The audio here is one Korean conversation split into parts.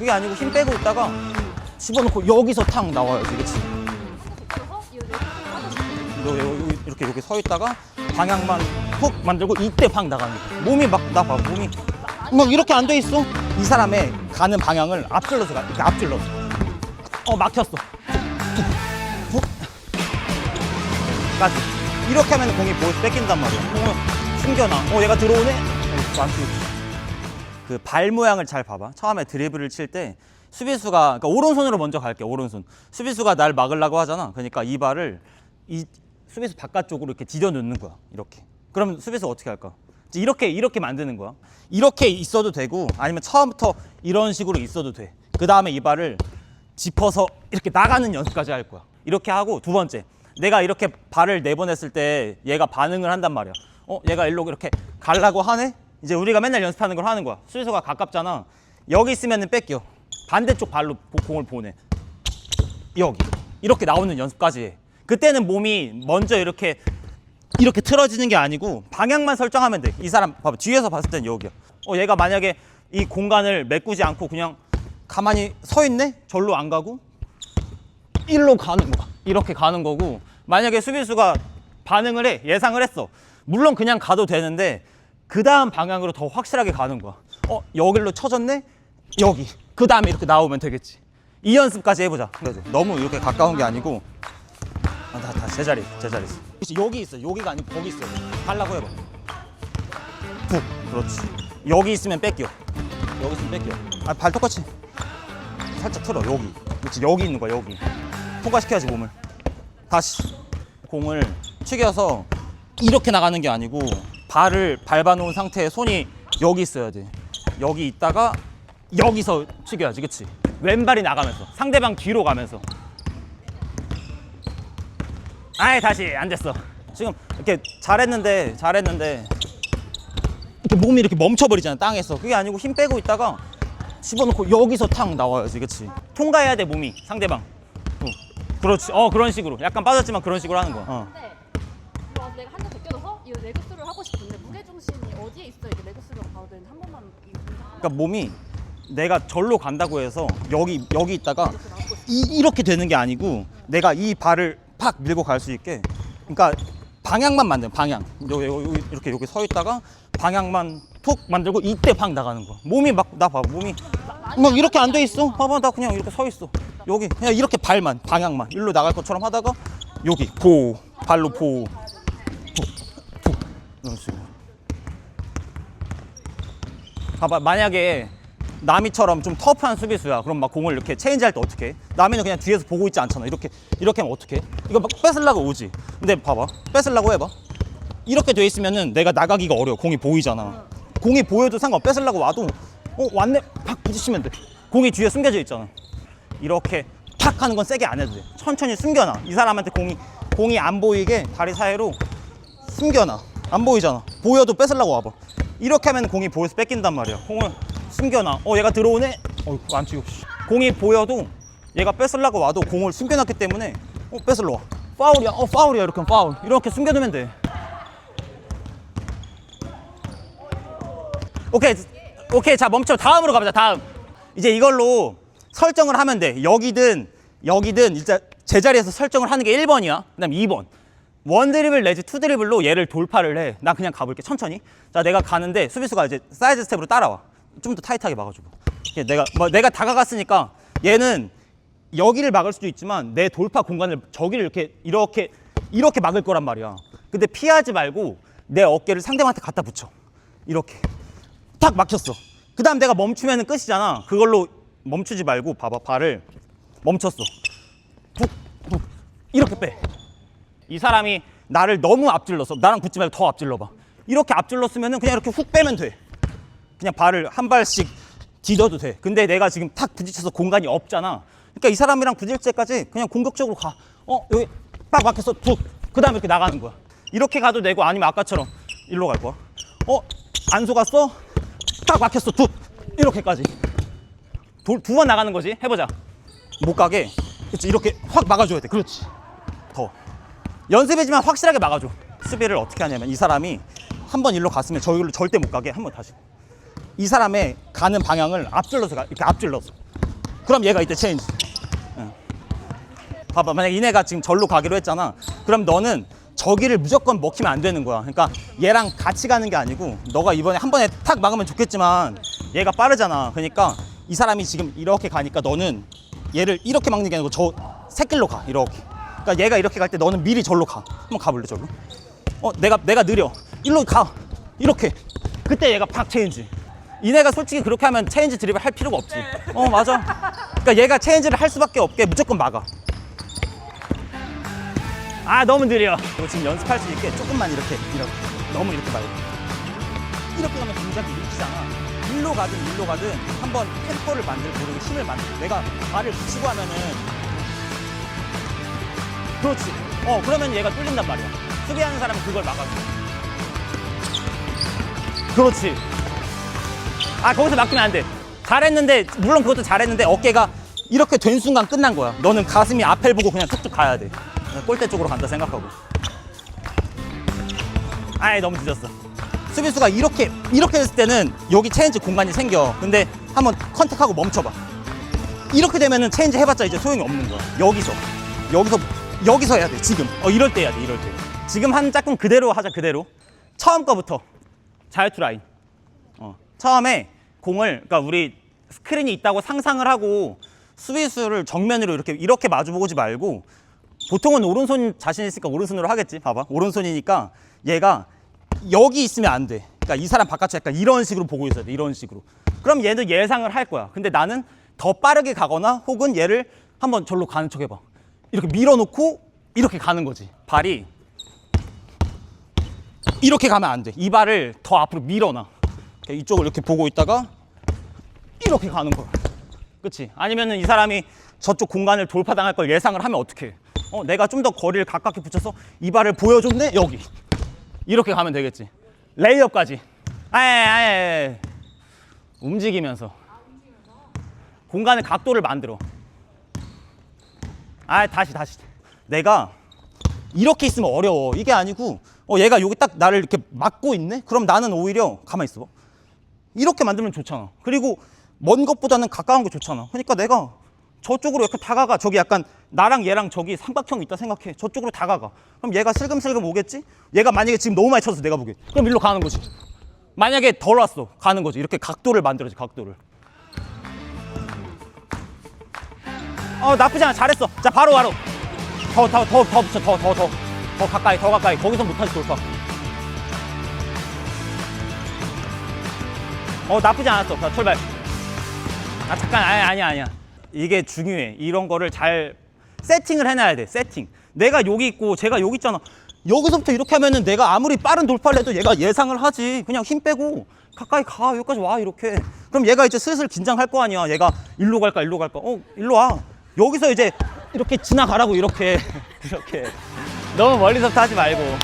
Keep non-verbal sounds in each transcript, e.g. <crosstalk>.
그게 아니고 힘 빼고 있다가 집어넣고 여기서 탁 나와야지, 그치? 너 여기 이렇게 여기 서 있다가 방향만 훅 만들고 이때 확 나가는 거야. 몸이 막 나 봐, 몸이 막 이렇게 안 돼 있어. 이 사람의 가는 방향을 앞질러서 가, 이렇게 앞질러서. 어 막혔어. 이렇게 하면 공이 뺏긴단 말이야. 공을 숨겨놔. 어 얘가 들어오네. 어, 안 들어. 그 발 모양을 잘 봐봐. 처음에 드리블을 칠 때 수비수가 그러니까 오른손으로 먼저 갈게. 오른손. 수비수가 날 막으려고 하잖아. 그러니까 이 발을 이 수비수 바깥쪽으로 이렇게 디뎌 놓는 거야. 이렇게. 그럼 수비수 어떻게 할까? 이렇게 이렇게 만드는 거야. 이렇게 있어도 되고 아니면 처음부터 이런 식으로 있어도 돼. 그 다음에 이 발을 짚어서 이렇게 나가는 연습까지 할 거야. 이렇게 하고 두 번째, 내가 이렇게 발을 내보냈을 때 얘가 반응을 한단 말이야. 어, 얘가 일로 이렇게 가려고 하네? 이제 우리가 맨날 연습하는 걸 하는 거야. 수비수가 가깝잖아. 여기 있으면은 뺏겨. 반대쪽 발로 보- 공을 보내. 여기 이렇게 나오는 연습까지 해. 그때는 몸이 먼저 이렇게 이렇게 틀어지는 게 아니고 방향만 설정하면 돼. 이 사람 봐봐 뒤에서 봤을 땐 여기야. 어 얘가 만약에 이 공간을 메꾸지 않고 그냥 가만히 서 있네? 절로 안 가고 일로 가는 거야. 이렇게 가는 거고 만약에 수비수가 반응을 해 예상을 했어. 물론 그냥 가도 되는데 그 다음 방향으로 더 확실하게 가는 거야. 어 여기로 쳐졌네? 여기. 그 다음에 이렇게 나오면 되겠지. 이 연습까지 해보자. 그래도 너무 이렇게 가까운 게 아니고 아, 다, 다 제자리, 제자리. 그렇지, 여기 있어. 여기가 아니고 거기 있어. 달라고 해봐. 푹, 그렇지. 여기 있으면 뺏겨. 여기 있으면 뺏겨. 아, 발 똑같이. 살짝 틀어, 여기. 그렇지, 여기 있는 거야, 여기. 통과시켜야지, 몸을. 다시. 공을 튀겨서 이렇게 나가는 게 아니고 발을 밟아놓은 상태에 손이 여기 있어야 돼. 여기 있다가 여기서 튀겨야지, 그치? 왼발이 나가면서. 상대방 뒤로 가면서. 아이 다시 안 됐어. 지금 이렇게 잘했는데 잘했는데 이렇게 몸이 이렇게 멈춰버리잖아 땅에서. 그게 아니고 힘 빼고 있다가 집어넣고 여기서 탁 나와야지, 그렇지? 통과해야 돼 몸이 상대방. 어. 그렇지. 어 그런 식으로. 약간 빠졌지만 그런 식으로 하는 거야. 어. 네. 와, 내가 한장 벗겨져서 이 레그스를 하고 싶은데 무게 중심이 어디에 있어? 이게 레그스를 가도 되는데 한 번만 이 그러니까 몸이 내가 절로 간다고 해서 여기 여기 있다가 이, 이렇게 되는 게 아니고 내가 이 발을 팍 밀고 갈 수 있게. 그러니까 방향만 만드는 방향. 여기, 여기 이렇게 여기 서 있다가 방향만 툭 만들고 이때 팍 나가는 거. 몸이 막 나 봐 몸이. 막 이렇게 안 돼 있어. 봐봐 나 그냥 이렇게 서 있어. 여기. 그냥 이렇게 발만 방향만. 일로 나갈 것처럼 하다가 여기 보. 발로 보. 툭툭. 이런 식으로 봐봐. 만약에 남이처럼 좀 터프한 수비수야. 그럼 막 공을 이렇게 체인지할 때 어떻게 해? 남이는 그냥 뒤에서 보고 있지 않잖아. 이렇게 이렇게 하면 어떻게 해? 이거 막 뺏으려고 오지. 근데 봐봐. 뺏으려고 해봐. 이렇게 돼 있으면은 내가 나가기가 어려워. 공이 보이잖아. 공이 보여도 상관 뺏으려고 와도 어 왔네? 팍 부딪히면 돼. 공이 뒤에 숨겨져 있잖아. 이렇게 탁 하는 건 세게 안 해도 돼. 천천히 숨겨놔. 이 사람한테 공이 공이 안 보이게 다리 사이로 숨겨놔. 안 보이잖아. 보여도 뺏으려고 와봐. 이렇게 하면 공이 보여서 뺏긴단 말이야. 공을 숨겨놔. 어, 얘가 들어오네? 어이구, 안. 씨. 공이 보여도 얘가 뺏으려고 와도 공을 숨겨놨기 때문에 어, 뺏으러 와. 파울이야. 어, 파울이야. 이렇게 하면 파울. 이렇게 숨겨두면 돼. 오케이. 오케이. 자, 멈춰. 다음으로 가보자. 다음. 이제 이걸로 설정을 하면 돼. 여기든 여기든 일단 제자리에서 설정을 하는 게 1번이야. 그 다음 2번. 원 드리블 내지 투 드리블로 얘를 돌파를 해. 나 그냥 가볼게 천천히. 자 내가 가는데 수비수가 이제 사이드 스텝으로 따라와. 좀 더 타이트하게. 이렇게 내가 뭐 내가 다가갔으니까 얘는 여기를 막을 수도 있지만 내 돌파 공간을 저기를 이렇게 이렇게 이렇게 막을 거란 말이야. 근데 피하지 말고 내 어깨를 상대방한테 갖다 붙여. 이렇게 탁 막혔어. 그다음 내가 멈추면은 끝이잖아. 그걸로 멈추지 말고 봐봐 발을 멈췄어. 툭, 툭. 이렇게 빼. 이 사람이 나를 너무 앞질렀어. 나랑 붙지 말고 더 앞질러봐. 이렇게 앞질렀으면 그냥 이렇게 훅 빼면 돼. 그냥 발을 한 발씩 디뎌도 돼. 근데 내가 지금 탁 부딪혀서 공간이 없잖아. 그러니까 이 사람이랑 부딪힐 때까지 그냥 공격적으로 가. 어, 여기 빡 막혀서 툭. 그 다음에 이렇게 나가는 거야. 이렇게 가도 되고 아니면 아까처럼 일로 갈 거야. 어, 안 속았어? 딱 막혔어. 툭. 이렇게까지. 두 번 나가는 거지. 해보자. 못 가게. 그렇지. 이렇게 확 막아줘야 돼. 그렇지. 더. 연습이지만 확실하게 막아줘. 수비를 어떻게 하냐면 이 사람이 한 번 일로 갔으면 저기로 절대 못 가게 한 번 다시. 이 사람의 가는 방향을 앞질러서 가. 이렇게 앞질러서. 그럼 얘가 이때 체인지. 응. 봐봐 만약 이네가 지금 절로 가기로 했잖아. 그럼 너는 저기를 무조건 먹히면 안 되는 거야. 그러니까 얘랑 같이 가는 게 아니고 너가 이번에 한 번에 탁 막으면 좋겠지만 얘가 빠르잖아. 그러니까 이 사람이 지금 이렇게 가니까 너는 얘를 이렇게 막는 게 아니고 저 새길로 가 이렇게. 그러니까 얘가 이렇게 갈 때 너는 미리 절로 가. 한번 가볼래 절로? 어 내가 내가 느려. 일로 가. 이렇게. 그때 얘가 팍 체인지. 이네가 솔직히 그렇게 하면 체인지 드립을 할 필요가 없지. 어 맞아. 그러니까 얘가 체인지를 할 수밖에 없게 무조건 막아. 아 너무 느려. 이거 지금 연습할 수 있게 조금만 이렇게 이렇게 너무 이렇게 말고 이렇게 가면 동작이 일치잖아. 일로 가든 일로 가든 한번 템포를 만들고 그리고 힘을 만들고 내가 발을 붙이고 하면은 그렇지. 어 그러면 얘가 뚫린단 말이야. 수비하는 사람은 그걸 막아줘. 그렇지. 아 거기서 막히면 안 돼. 잘했는데 물론 그것도 잘했는데 어깨가 이렇게 된 순간 끝난 거야. 너는 가슴이 앞을 보고 그냥 툭툭 가야 돼. 그냥 골대 쪽으로 간다 생각하고. 아이 너무 늦었어. 수비수가 이렇게 이렇게 됐을 때는 여기 체인지 공간이 생겨. 근데 한번 컨택하고 멈춰봐. 이렇게 되면은 체인지 해봤자 이제 소용이 없는 거야. 여기서 여기서 여기서 해야 돼. 지금. 어 이럴 때 해야 돼. 이럴 때. 지금 한 짝꿍 그대로 하자 그대로. 처음 거부터 자유투 라인. 어, 처음에 공을 그러니까 우리 스크린이 있다고 상상을 하고 수비수를 정면으로 이렇게 이렇게 마주 보지 말고 보통은 오른손 자신 있으니까 오른손으로 하겠지. 봐봐. 오른손이니까 얘가 여기 있으면 안 돼. 그러니까 이 사람 바깥에 약간 이런 식으로 보고 있어야 돼. 이런 식으로. 그럼 얘도 예상을 할 거야. 근데 나는 더 빠르게 가거나 혹은 얘를 한번 절로 가는 척 해봐. 이렇게 밀어놓고 이렇게 가는 거지. 발이 이렇게 가면 안 돼. 이 발을 더 앞으로 밀어놔. 이쪽을 이렇게 보고 있다가 이렇게 가는 거야. 그렇지? 아니면은 이 사람이 저쪽 공간을 돌파당할 걸 예상을 하면 어떡해? 어, 내가 좀 더 거리를 가깝게 붙여서 이 발을 보여줬네 여기 이렇게 가면 되겠지. 레이업까지. 아예 아예 움직이면서 공간의 각도를 만들어. 아 다시 다시. 내가 이렇게 있으면 어려워. 이게 아니고 어 얘가 여기 딱 나를 이렇게 막고 있네. 그럼 나는 오히려 가만 있어. 이렇게 만들면 좋잖아. 그리고 먼 것보다는 가까운 게 좋잖아. 그러니까 내가 저쪽으로 이렇게 다가가. 저기 약간 나랑 얘랑 저기 삼각형 있다 생각해. 저쪽으로 다가가. 그럼 얘가 슬금슬금 오겠지? 얘가 만약에 지금 너무 많이 쳐서 내가 보기에. 그럼 일로 가는 거지. 만약에 덜 왔어. 가는 거지. 이렇게 각도를 만들어지 각도를. 어 나쁘지 않아. 잘했어. 자 바로 바로. 더 더 더 더 붙여. 더 더 더. 더 가까이 더 가까이. 거기서 못하지 돌파. 어 나쁘지 않았어. 자, 출발. 아 잠깐 아니 아니야 아니야. 이게 중요해. 이런 거를 잘 세팅을 해놔야 돼. 세팅. 내가 여기 있고 제가 여기 있잖아. 여기서부터 이렇게 하면은 내가 아무리 빠른 돌파를 해도 얘가 예상을 하지. 그냥 힘 빼고 가까이 가. 여기까지 와 이렇게. 그럼 얘가 이제 슬슬 긴장할 거 아니야. 얘가 일로 갈까 일로 갈까. 어 일로 와. 여기서 이제 이렇게 지나가라고 이렇게 <laughs> 이렇게. 너무 멀리서부터 하지 말고.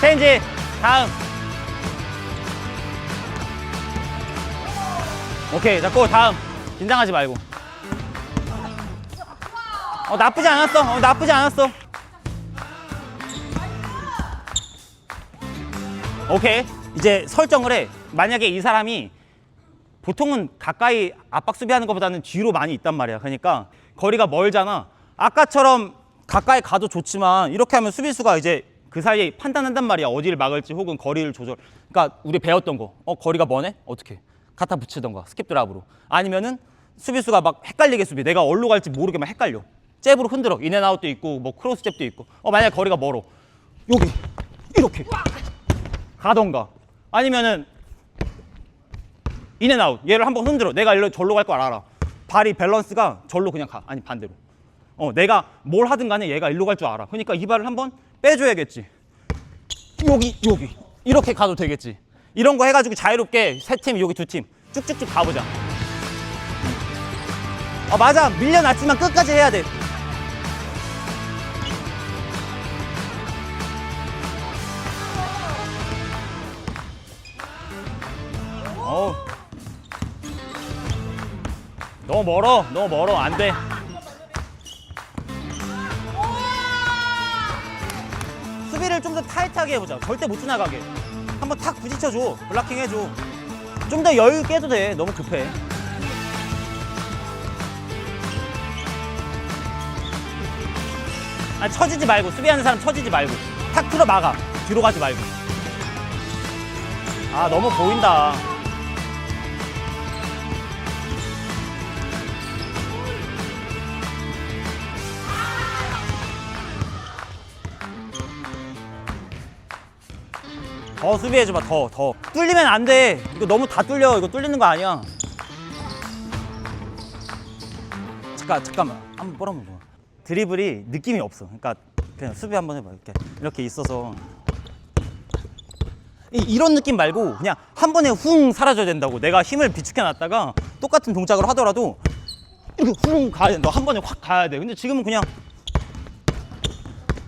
체인지 다음. 오케이 자고 다음 긴장하지 말고 어 나쁘지 않았어 어 나쁘지 않았어 오케이 이제 설정을 해 만약에 이 사람이 보통은 가까이 압박 수비하는 것보다는 뒤로 많이 있단 말이야. 그러니까 거리가 멀잖아. 아까처럼 가까이 가도 좋지만 이렇게 하면 수비수가 이제 그 사이에 판단한단 말이야. 어디를 막을지 혹은 거리를 조절. 그러니까 우리 배웠던 거 어 거리가 머네? 어떻게 갖다 붙이던가. 스킵 드랍으로. 아니면은 수비수가 막 헷갈리게 수비. 내가 어디로 갈지 모르게 막 헷갈려. 잽으로 흔들어. 인앤아웃도 있고 뭐 크로스 잽도 있고. 어 만약 거리가 멀어. 여기. 이렇게. 가던가. 아니면은 인앤아웃 얘를 한번 흔들어. 내가 일로 절로 갈걸 알아. 발이 밸런스가 절로 그냥 가. 아니 반대로. 어 내가 뭘 하든 간에 얘가 일로 갈 줄 알아. 그러니까 이 발을 한번 빼줘야겠지. 여기 여기. 이렇게 가도 되겠지. 이런 거 해가지고 자유롭게 세 팀 여기 두 팀. 쭉쭉쭉 가보자. 어 맞아. 밀려났지만 끝까지 해야 돼 너무 멀어 너무 멀어 안돼 수비를 좀 더 타이트하게 해보자 절대 못 지나가게 한번 탁 부딪혀줘 블락킹 해줘 좀좀더 여유 해도 돼. 너무 급해. 아, 처지지 말고 수비하는 사람 처지지 말고 탁 틀어 막아. 뒤로 가지 말고. 아, 너무 보인다. 더 수비해줘봐 더 더. 뚫리면 안 돼. 이거 너무 다 뚫려. 이거 뚫리는 거 아니야. 잠깐 잠깐만 한번 뻘어보고. 드리블이 느낌이 없어. 그러니까 그냥 수비 한번 해봐. 이렇게 이렇게 있어서 이, 이런 느낌 말고 그냥 한 번에 훅 사라져야 된다고. 내가 힘을 비축해 놨다가 똑같은 동작을 하더라도 이렇게 훅 가야 된다. 한 번에 확 가야 돼. 근데 지금은 그냥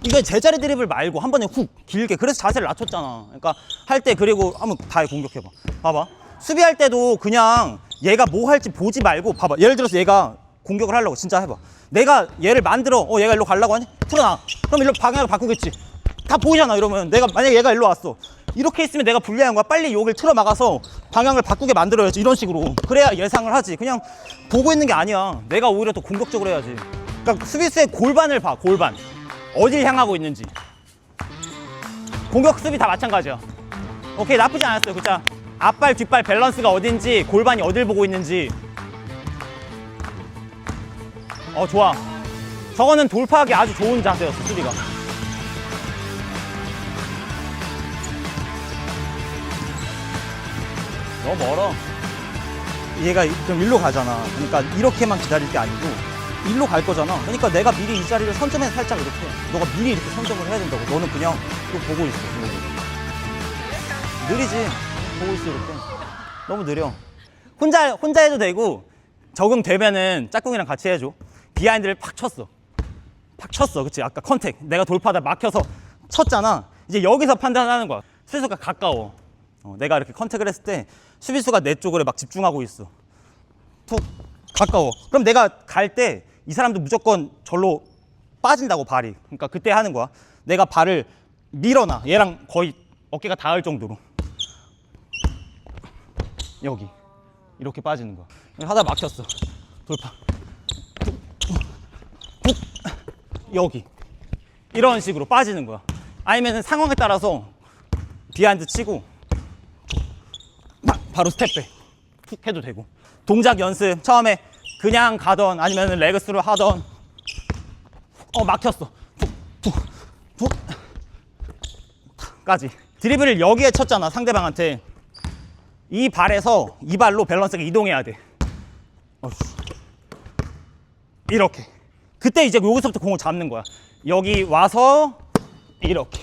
이거 제자리 드리블 말고 한 번에 훅 길게 그래서 자세를 낮췄잖아. 그러니까 할 때 그리고 한번 다 공격해봐. 봐봐. 수비할 때도 그냥 얘가 뭐 할지 보지 말고 봐봐. 예를 들어서 얘가 공격을 하려고 진짜 해봐. 내가 얘를 만들어. 어 얘가 일로 가려고 하니? 틀어놔. 그럼 일로 방향을 바꾸겠지. 다 보이잖아 이러면. 내가 만약에 얘가 일로 왔어. 이렇게 있으면 내가 불리한 거야. 빨리 여기를 틀어 막아서 방향을 바꾸게 만들어야지 이런 식으로. 그래야 예상을 하지. 그냥 보고 있는 게 아니야. 내가 오히려 더 공격적으로 해야지. 그러니까 수비수의 골반을 봐 골반 어딜 향하고 있는지. 공격 수비 다 마찬가지야. 오케이 나쁘지 않았어요 그자. 앞발 뒷발 밸런스가 어딘지 골반이 어딜 보고 있는지. 어 좋아. 저거는 돌파하기 아주 좋은 자세였어 수비가. 너무 멀어. 얘가 그럼 일로 가잖아. 그러니까 이렇게만 기다릴 게 아니고 일로 갈 거잖아. 그러니까 내가 미리 이 자리를 선점해 살짝 이렇게 너가 미리 이렇게 선점을 해야 된다고. 너는 그냥 이거 보고 있어. 느리지? 보고 있어 이렇게. 너무 느려. 혼자 혼자 해도 되고 적응되면은 짝꿍이랑 같이 해줘. 비하인드를 팍 쳤어. 팍 쳤어 그치? 아까 컨택. 내가 돌파하다 막혀서 쳤잖아. 이제 여기서 판단하는 거야. 수비수가 가까워. 어, 내가 이렇게 컨택을 했을 때 수비수가 내 쪽으로 막 집중하고 있어. 툭. 가까워. 그럼 내가 갈 때 이 사람도 무조건 절로 빠진다고 발이. 그러니까 그때 하는 거야. 내가 발을 밀어놔. 얘랑 거의 어깨가 닿을 정도로. 여기. 이렇게 빠지는 거야. 하다 막혔어. 돌파. 여기. 이런 식으로 빠지는 거야. 아니면 상황에 따라서 비하인드 치고 막 바로 스텝백 툭 해도 되고. 동작 연습. 처음에 그냥 가던 아니면 레그스로 하던. 어 막혔어. 까지. 드리블을 여기에 쳤잖아 상대방한테. 이 발에서 이 발로 밸런스가 이동해야 돼. 이렇게. 그때 이제 여기서부터 공을 잡는 거야. 여기 와서 이렇게.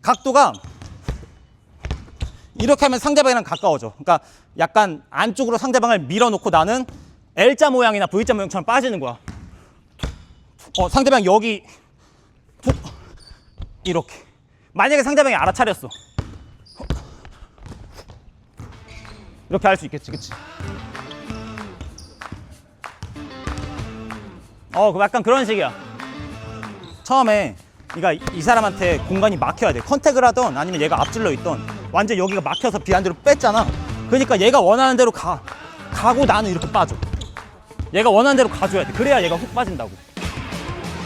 각도가 이렇게 하면 상대방이랑 가까워져. 그러니까 약간 안쪽으로 상대방을 밀어놓고 나는 L자 모양이나 V자 모양처럼 빠지는 거야. 어, 상대방 여기 툭 이렇게. 만약에 상대방이 알아차렸어. 이렇게 할 수 있겠지, 그치? 어, 그 약간 그런 식이야. 처음에 그러니까 이- 이 사람한테 공간이 막혀야 돼. 컨택을 하던 아니면 얘가 앞질러 있던 완전 여기가 막혀서 비한대로 뺐잖아. 그러니까 얘가 원하는 대로 가 가고 나는 이렇게 빠져. 얘가 원하는 대로 가줘야 돼. 그래야 얘가 훅 빠진다고.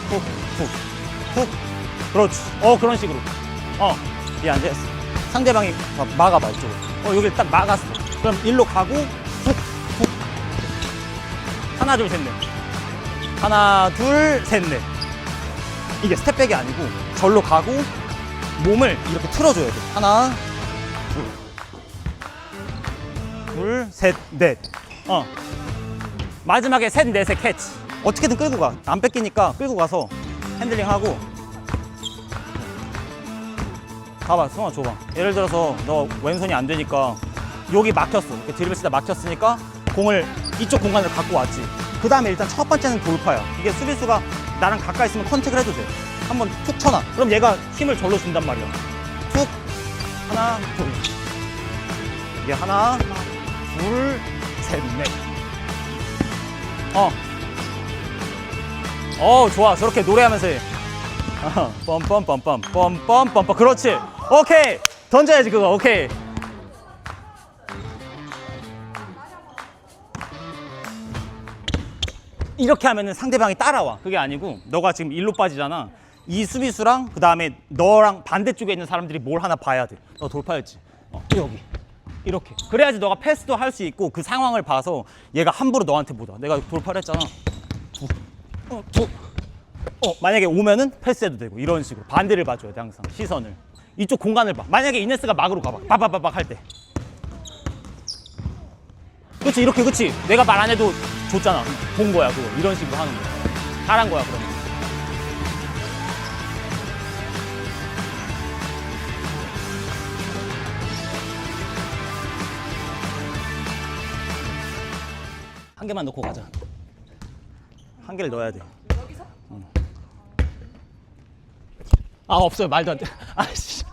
훅, 훅, 훅. 그렇지. 어 그런 식으로. 어, 얘 안 됐어. 상대방이 막 막아봐 이쪽으로. 어 여기 딱 막았어. 그럼 일로 가고 훅, 훅. 하나 둘 셋 넷. 하나 둘 셋 넷. 이게 스텝백이 아니고 절로 가고 몸을 이렇게 틀어줘야 돼. 하나, 둘, 둘, 셋, 넷. 어. 마지막에 셋, 넷의 캐치. 어떻게든 끌고 가. 안 뺏기니까 끌고 가서 핸들링 하고. 봐봐, 승아 줘봐. 예를 들어서 너 왼손이 안 되니까 여기 막혔어. 이렇게 드리블 치다 막혔으니까 공을 이쪽 공간을 갖고 왔지. 그 다음에 일단 첫 번째는 돌파야. 이게 수비수가 나랑 가까이 있으면 컨택을 해도 돼. 한번 툭 쳐놔. 그럼 얘가 힘을 절로 준단 말이야. 툭. 하나, 둘. 이게 하나, 둘, 셋, 넷. 어. 어, 좋아. 저렇게 노래하면서 해. 어, 뻔뻔뻔뻔 뻔뻔뻔뻔 그렇지. 오케이. 던져야지 그거. 오케이. 이렇게 하면은 상대방이 따라와. 그게 아니고 너가 지금 일로 빠지잖아. 이 수비수랑 그다음에 너랑 반대쪽에 있는 사람들이 뭘 하나 봐야 돼. 너 돌파했지. 어, 여기. 이렇게. 그래야지 너가 패스도 할 수 있고 그 상황을 봐서 얘가 함부로 너한테 못 와. 내가 돌파를 했잖아. 두. 어, 두. 어, 만약에 오면은 패스해도 되고 이런 식으로 반대를 봐줘야 돼 항상 시선을. 이쪽 공간을 봐. 만약에 이네스가 막으로 가봐. 빠바바박 할 때. 그렇지 이렇게 그렇지 내가 말 안 해도 줬잖아 본 거야 그거 이런 식으로 하는 거야 잘한 거야 그러면 한 개만 넣고 가자. 한 개를 넣어야 돼. 여기서? 아 없어요. 말도 안 돼. <laughs> 아씨